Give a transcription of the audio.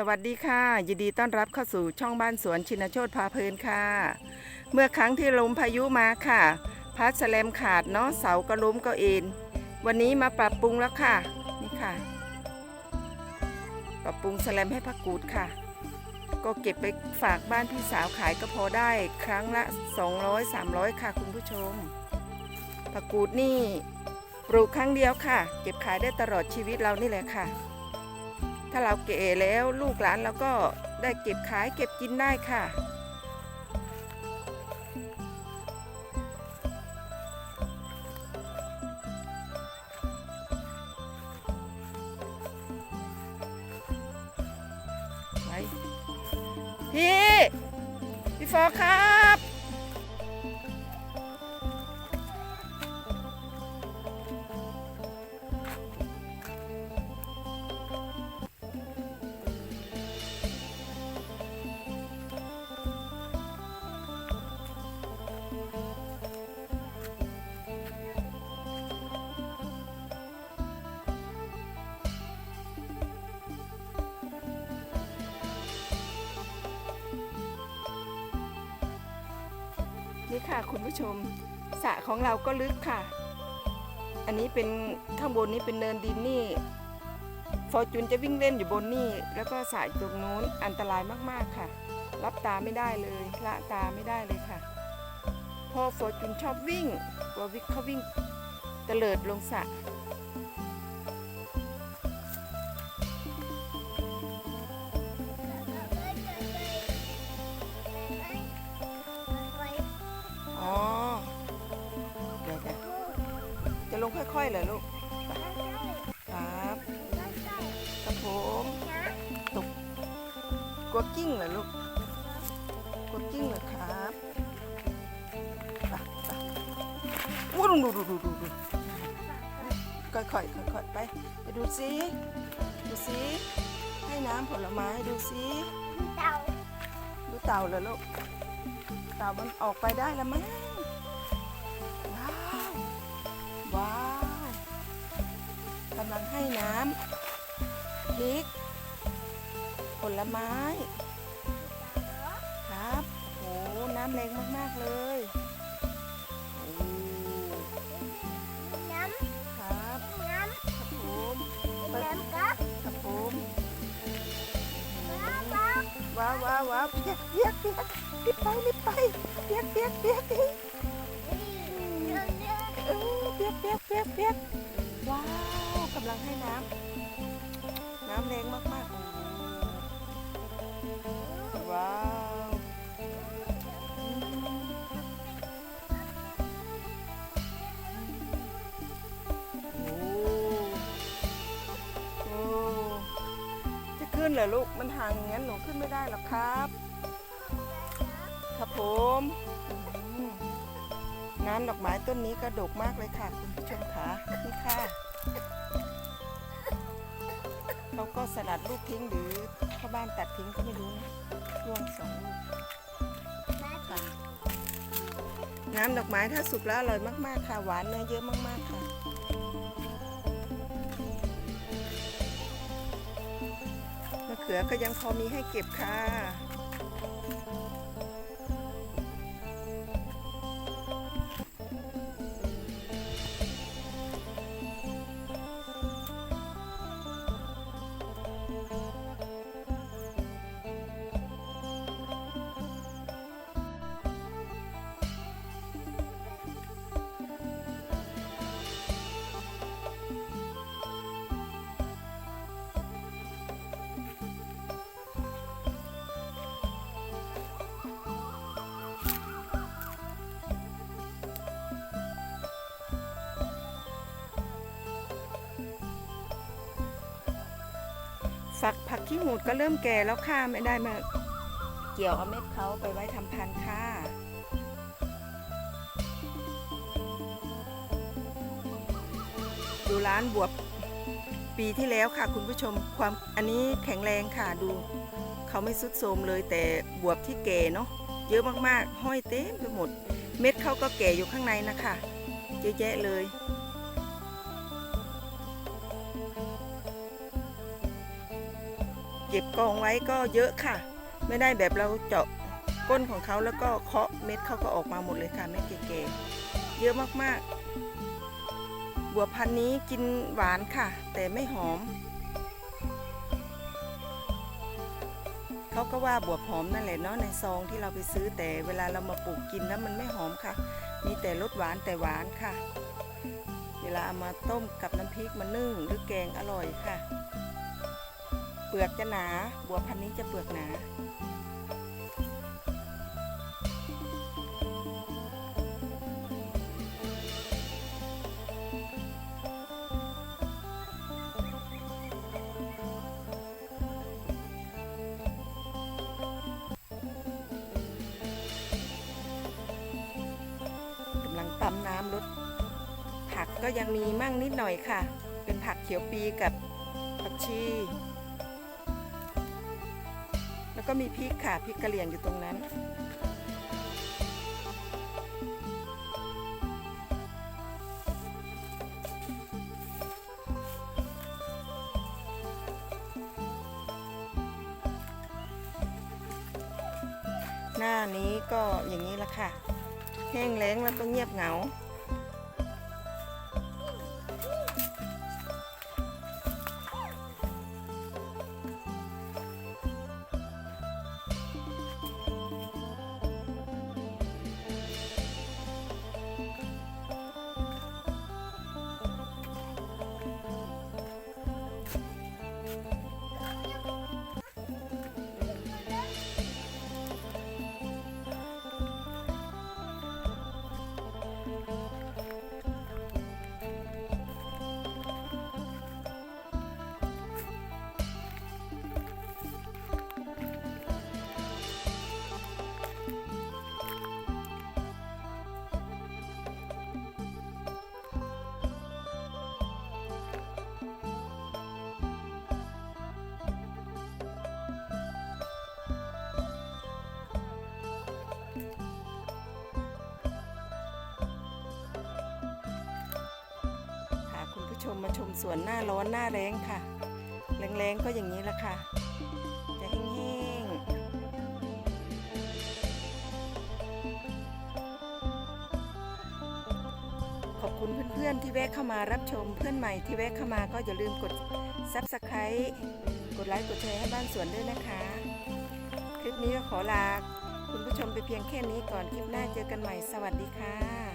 สวัสดีค่ะ ยินดีต้อนรับเข้าสู่ช่องบ้านสวนชินโชตพาเพลินค่ะ เมื่อครั้งที่ลมพายุมาค่ะ พัดแสลมขาดเนาะเสาก็ล้มก็เอ็นวันนี้มาปรับปรุงแล้วค่ะ นี่ค่ะ ปรับปรุงแสลมให้พักกูดค่ะ ก็เก็บไปฝากบ้านพี่สาวขายก็พอได้ครั้งละ 200-300 ค่ะคุณผู้ชมผักกูดนี่ปลูกครั้งเดียวค่ะ เก็บขายได้ตลอดชีวิตเรานี่แหละค่ะาเราเก๋แล้วลูกหลานเราก็ได้เก็บขายเก็บกินได้ค่ะไปพี่ พี่ฟอครับ นี้ค่ะคุณผู้ชมสระของเราก็ลึกค่ะ อันนี้เป็นข้างบนนี้เป็นเนินดินนี่ฟอร์จูนจะวิ่งเล่นอยู่บนนี่ แล้วก็สระอยู่ตรงนู้นอันตรายมากๆค่ะ รับตาไม่ได้เลยละตาไม่ได้เลยค่ะเพอฟอร์จูนชอบวิ่งกลัววิกเขาวิ่งเตลิดลงสระ เหรอลูก ครับครับผมตกกัวกิ้งเหรอลูกกัวกิ้งเหรอครับไปไปอู้ดูดูดูดูดูดูค่อยๆค่อยๆไปไปดูสิดูสิให้น้ำผลไม้ดูสิดูเต่าเหรอลูกเต่ามันออกไปได้แล้วมั้งว้าวว้าวำลังให้น้ำพริก ผลไม้ครับโหน้ำแรงมากๆเลยโอ้ครับครับผมครับผมว้าวว้าวว้าวเปียกเปียกเปียกรีบไปรีบไปเปียกเปียกเปียกเปียกเปียกเปียกเปียกว้าวำลังให้น้ำน้ำแรงมากๆ ว้าวโอ้โอ้จะขึ้นเหรอลูก มันห่างอย่างนั้นหนูขึ้นไม่ได้หรอกครับ ครับผมน้ำดอกไม้ต้นนี้กระดกมากเลยค่ะ คุณผู้ชมค่ะนี่ค่ะ เขาก็สลัดลูกทิ้งหรือพ่อบ้านตัดทิ้งก็ไม่รู้นะร่วงสองลูกค่ะน้ำดอกไม้ถ้าสุกแล้วอร่อยมากๆค่ะหวานเนื้อเยอะมากๆค่ะมะเขือก็ยังพอมีให้เก็บค่ะ ฝักผักขี้หูดก็เริ่มแก่แล้วค่ะไม่ได้มาเกี่ยวเอาเม็ดเขาไปไว้ทำพันธุ์ค่ะดูร้านบวบปีที่แล้วค่ะคุณผู้ชมความอันนี้แข็งแรงค่ะดู เขาไม่สุดโทมเลยแต่บวบที่แก่เนาะเยอะมากๆ ห้อยเต็มไปหมด เม็ดเขาก็แก่อยู่ข้างในนะคะเยอะแยะเลย เก็บกองไว้ก็เยอะค่ะ ไม่ได้แบบเราเจาะก้นของเขาแล้วก็เคาะเม็ดเขาก็ออกมาหมดเลยค่ะเม็ดเก๋ๆเยอะมากๆ บัวพันธุ์นี้กินหวานค่ะ แต่ไม่หอม เขาก็ว่าบัวหอมนั่นแหละเนาะในซองที่เราไปซื้อแต่เวลาเรามาปลูกกินแล้วมันไม่หอมค่ะ มีแต่รสหวานแต่หวานค่ะ เวลาเอามาต้มกับน้ำพริกมานึ่งหรือแกงอร่อยค่ะ เปลือกจะหนาบัวพันธุ์นี้จะเปลือกหนา กำลังปั๊มน้ำรดผักก็ยังมีมั่งนิดหน่อยค่ะ เป็นผักเขียวปีกับผักชี ก็มีพริกค่ะพริกกะเหรี่ยงอยู่ตรงนั้น หน้านี้ก็อย่างนี้ละค่ะ แห้งแล้งแล้วก็เงียบเหงา ผู้ชมมาชมสวนหน้าร้อนหน้าแรงค่ะแรงๆก็อย่างนี้ละค่ะจะแห้งๆขอบคุณเพื่อนๆที่แวะเข้ามารับชมเพื่อนใหม่ที่แวะเข้ามาก็อย่าลืมกด Subscribe กดไลค์กดแชร์ให้บ้านสวนด้วยนะคะ คลิปนี้ก็ขอลาคุณผู้ชมไปเพียงแค่นี้ก่อนคลิปหน้าเจอกันใหม่สวัสดีค่ะ